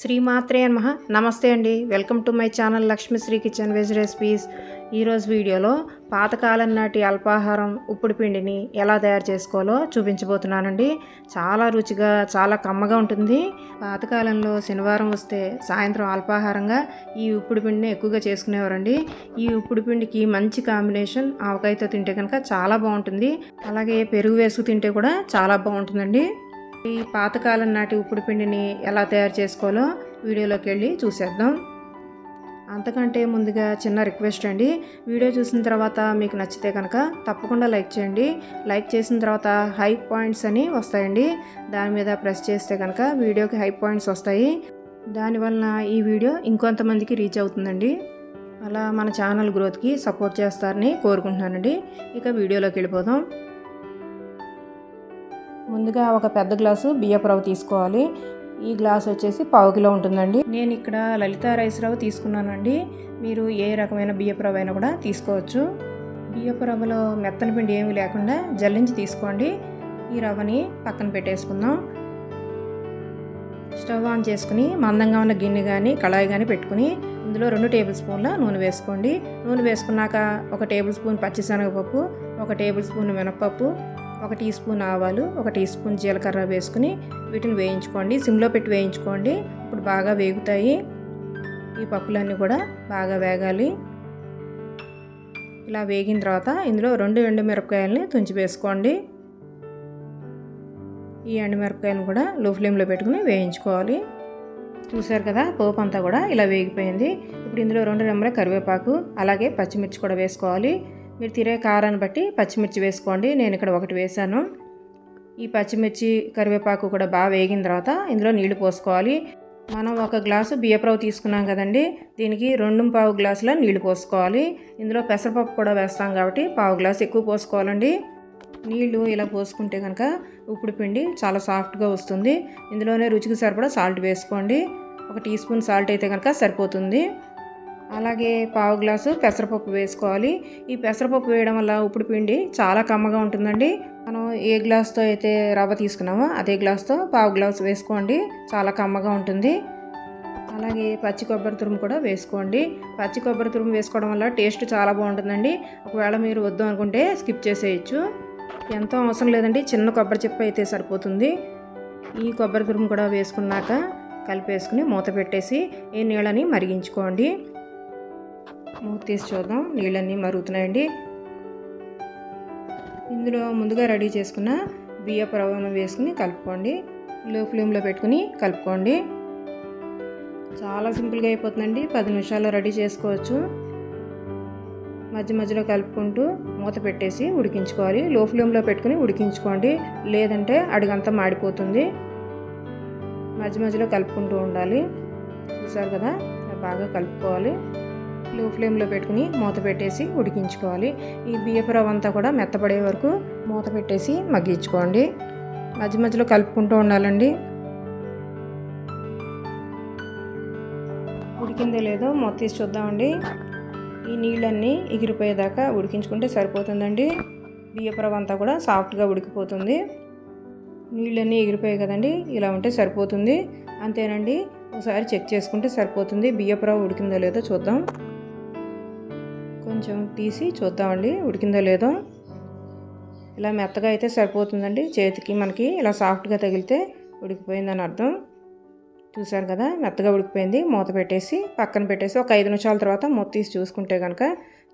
శ్రీమాత్రే నమః. నమస్తే అండి. Welcome to my channel Lakshmisri kitchen veg recipes. ఈరోజు వీడియోలో పాతకాలం నాటి అల్పాహారం ఉప్పుడు పిండిని ఎలా తయారు చేసుకోవాలో చూపించబోతున్నానండి. చాలా రుచిగా చాలా కమ్మగా ఉంటుంది. పాతకాలంలో శనివారం వస్తే సాయంత్రం అల్పాహారంగా ఈ ఉప్పుడు పిండిని ఎక్కువగా చేసుకునేవారండి. ఈ ఉప్పుడు పిండికి మంచి కాంబినేషన్ ఆవకాయతో తింటే కనుక చాలా బాగుంటుంది. అలాగే పెరుగు వేసుకు తింటే కూడా చాలా బాగుంటుందండి. ఈ పాతకాలం నాటి ఉప్పుడు పిండిని ఎలా తయారు చేసుకోవాలో వీడియోలోకి వెళ్ళి చూసేద్దాం. అంతకంటే ముందుగా చిన్న రిక్వెస్ట్ అండి. వీడియో చూసిన తర్వాత మీకు నచ్చితే కనుక తప్పకుండా లైక్ చేయండి. లైక్ చేసిన తర్వాత హై పాయింట్స్ అని వస్తాయండి. దాని మీద ప్రెస్ చేస్తే కనుక వీడియోకి హై పాయింట్స్ వస్తాయి. దానివలన ఈ వీడియో ఇంకొంతమందికి రీచ్ అవుతుందండి. అలా మన ఛానల్ గ్రోత్కి సపోర్ట్ చేస్తారని కోరుకుంటున్నానండి. ఇక వీడియోలోకి వెళ్ళిపోదాం. ముందుగా ఒక పెద్ద గ్లాసు బియ్యపు రవ్వ తీసుకోవాలి. ఈ గ్లాస్ వచ్చేసి పావు కిలో ఉంటుందండి. నేను ఇక్కడ లలిత రైస్ రవ్వ తీసుకున్నానండి. మీరు ఏ రకమైన బియ్యపు రవ్వ అయినా కూడా తీసుకోవచ్చు. బియ్యపు రవ్వలో మెత్తని పిండి ఏమీ లేకుండా జల్లించి తీసుకోండి. ఈ రవ్వని పక్కన పెట్టేసుకుందాం. స్టవ్ ఆన్ చేసుకుని మందంగా ఉన్న గిన్నె కానీ కళాయి కానీ పెట్టుకుని ఇందులో రెండు టేబుల్ స్పూన్ల నూనె వేసుకోండి. నూనె వేసుకున్నాక ఒక టేబుల్ స్పూన్ పచ్చిశనగపప్పు ఒక టేబుల్ స్పూన్ మినపప్పు ఒక టీ స్పూన్ ఆవాలు ఒక టీ స్పూన్ జీలకర్ర వేసుకుని వీటిని వేయించుకోండి. సిమ్లో పెట్టి వేయించుకోండి. ఇప్పుడు బాగా వేగుతాయి. ఈ పప్పులన్నీ కూడా బాగా వేగాలి. ఇలా వేగిన తర్వాత ఇందులో రెండు ఎండు మిరపకాయలని తుంచి వేసుకోండి. ఈ ఎండుమిరపకాయలను కూడా లో ఫ్లేమ్లో పెట్టుకుని వేయించుకోవాలి. చూసారు కదా పోపు అంతా కూడా ఇలా వేగిపోయింది. ఇప్పుడు ఇందులో రెండు రెమ్మల కరివేపాకు అలాగే పచ్చిమిర్చి కూడా వేసుకోవాలి. మీరు తినే కారాన్ని బట్టి పచ్చిమిర్చి వేసుకోండి. నేను ఇక్కడ ఒకటి వేసాను ఈ పచ్చిమిర్చి కరివేపాకు కూడా బాగా వేగిన తర్వాత ఇందులో నీళ్ళు పోసుకోవాలి. మనం ఒక గ్లాసు బియ్యప్రవ్వు తీసుకున్నాం కదండి. దీనికి రెండు పావు గ్లాసుల నీళ్ళు పోసుకోవాలి. ఇందులో పెసరపప్పు కూడా వేస్తాం కాబట్టి పావు గ్లాసు ఎక్కువ పోసుకోవాలండి. నీళ్ళు ఇలా పోసుకుంటే కనుక ఉప్పుడు పిండి చాలా సాఫ్ట్గా వస్తుంది. ఇందులోనే రుచికి సరిపడా సాల్ట్ వేసుకోండి. ఒక టీ స్పూన్ సాల్ట్ అయితే కనుక సరిపోతుంది. అలాగే పావు గ్లాసు పెసరపప్పు వేసుకోవాలి. ఈ పెసరపప్పు వేయడం వల్ల ఉప్పుడు పిండి చాలా కమ్మగా ఉంటుందండి. మనం ఏ గ్లాస్తో అయితే రవ్వ తీసుకున్నామో అదే గ్లాస్తో పావు గ్లాస్ వేసుకోండి. చాలా కమ్మగా ఉంటుంది. అలాగే పచ్చి కొబ్బరి తురుము కూడా వేసుకోండి. పచ్చి కొబ్బరి తురుము వేసుకోవడం వల్ల టేస్ట్ చాలా బాగుంటుందండి. ఒకవేళ మీరు వద్దు అనుకుంటే స్కిప్ చేసేయచ్చు. ఎంతో అవసరం లేదండి. చిన్న కొబ్బరి చెప్ప అయితే సరిపోతుంది. ఈ కొబ్బరి తురుము కూడా వేసుకున్నాక కలిపేసుకుని మూత పెట్టేసి ఈ నీళ్ళని మరిగించుకోండి. మూత తీసి చూద్దాం. నీళ్ళన్నీ మరుగుతున్నాయండి. ఇందులో ముందుగా రెడీ చేసుకున్న బియ్యపు రవ్వను వేసుకుని కలుపుకోండి. లో ఫ్లేమ్లో పెట్టుకుని కలుపుకోండి. చాలా సింపుల్గా అయిపోతుందండి. పది నిమిషాల్లో రెడీ చేసుకోవచ్చు. మధ్య మధ్యలో కలుపుకుంటూ మూత పెట్టేసి ఉడికించుకోవాలి. లో ఫ్లేమ్లో పెట్టుకుని ఉడికించుకోండి. లేదంటే అడుగంతా మాడిపోతుంది. మధ్య మధ్యలో కలుపుకుంటూ ఉండాలి. చూసారు కదా? బాగా కలుపుకోవాలి. లో ఫ్లేమ్లో పెట్టుకుని మూత పెట్టేసి ఉడికించుకోవాలి. ఈ బియ్యపు రవ్వ అంతా కూడా మెత్తపడే వరకు మూత పెట్టేసి మగ్గించుకోండి. మధ్య మధ్యలో కలుపుకుంటూ ఉండాలండి. ఉడికిందో లేదో మూత తీసి చూద్దామండి. ఈ నీళ్ళన్నీ ఎగిరిపోయేదాకా ఉడికించుకుంటే సరిపోతుందండి. బియ్యపు రవ్వ అంతా కూడా సాఫ్ట్గా ఉడికిపోతుంది. నీళ్ళన్నీ ఎగిరిపోయాయి కదండి ఇలా ఉంటే సరిపోతుంది. అంతేనండి ఒకసారి చెక్ చేసుకుంటే సరిపోతుంది. బియ్యపు రవ్వ ఉడికిందో లేదో చూద్దాం. కొంచెం తీసి చూద్దామండి ఉడికిందో లేదో. ఇలా మెత్తగా అయితే సరిపోతుందండి. చేతికి మనకి ఇలా సాఫ్ట్గా తగిలితే ఉడికిపోయిందని అర్థం. చూసారు కదా మెత్తగా ఉడికిపోయింది. మూత పెట్టేసి పక్కన పెట్టేసి ఒక ఐదు నిమిషాల తర్వాత మూత తీసి చూసుకుంటే కనుక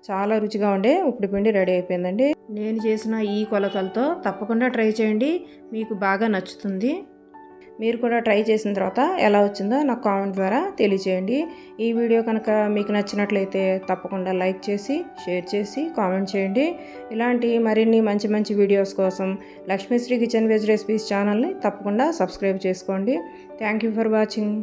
చాలా రుచిగా ఉండే ఉప్పుడు పిండి రెడీ అయిపోయిందండి. నేను చేసిన ఈ కొలతలతో తప్పకుండా ట్రై చేయండి. మీకు బాగా నచ్చుతుంది. మీరు కూడా ట్రై చేసిన తర్వాత ఎలా వచ్చిందో నాకు కామెంట్ ద్వారా తెలియజేయండి ఈ వీడియో కనుక మీకు నచ్చినట్లయితే తప్పకుండా లైక్ చేసి షేర్ చేసి కామెంట్ చేయండి. ఇలాంటి మరిన్ని మంచి మంచి వీడియోస్ కోసం లక్ష్మీశ్రీ కిచెన్ వెజ్ రెసిపీస్ ఛానల్ని తప్పకుండా సబ్స్క్రైబ్ చేసుకోండి. Thank you for watching.